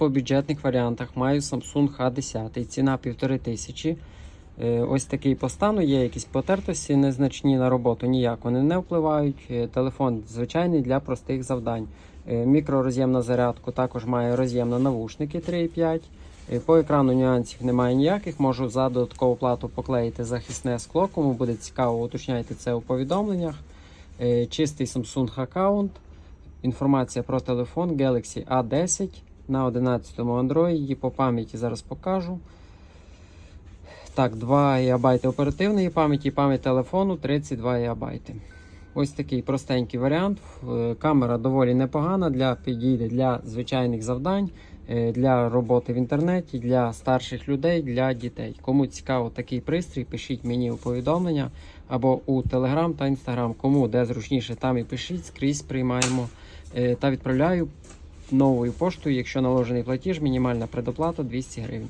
по бюджетних варіантах маю Samsung H10, ціна 1500. Е, Ось такий по стану, є якісь потертості незначні на роботу, ніяк вони не впливають. Е, Телефон звичайний для простих завдань. Е, Мікророз'єм на зарядку, також має роз'єм на навушники 3,5. Е, По екрану нюансів немає ніяких. Можу за додаткову плату поклеїти захисне скло. Кому буде цікаво, уточняйте це у повідомленнях. Чистий Samsung аккаунт. Інформація про телефон Galaxy A10 на 11 Android. По пам'яті зараз покажу. Так, 2 ГБ оперативної пам'яті, пам'ять телефону 32 ГБ. Ось такий простенький варіант. Е, Камера доволі непогана для підійде для звичайних завдань, е, для роботи в інтернеті, для старших людей, для дітей. Кому цікаво такий пристрій, пишіть мені у повідомлення або у Telegram та Instagram. Кому де зручніше, там і пишіть, скрізь приймаємо е, та відправляю новою поштою, якщо наложений платіж, мінімальна предоплата 200 гривень.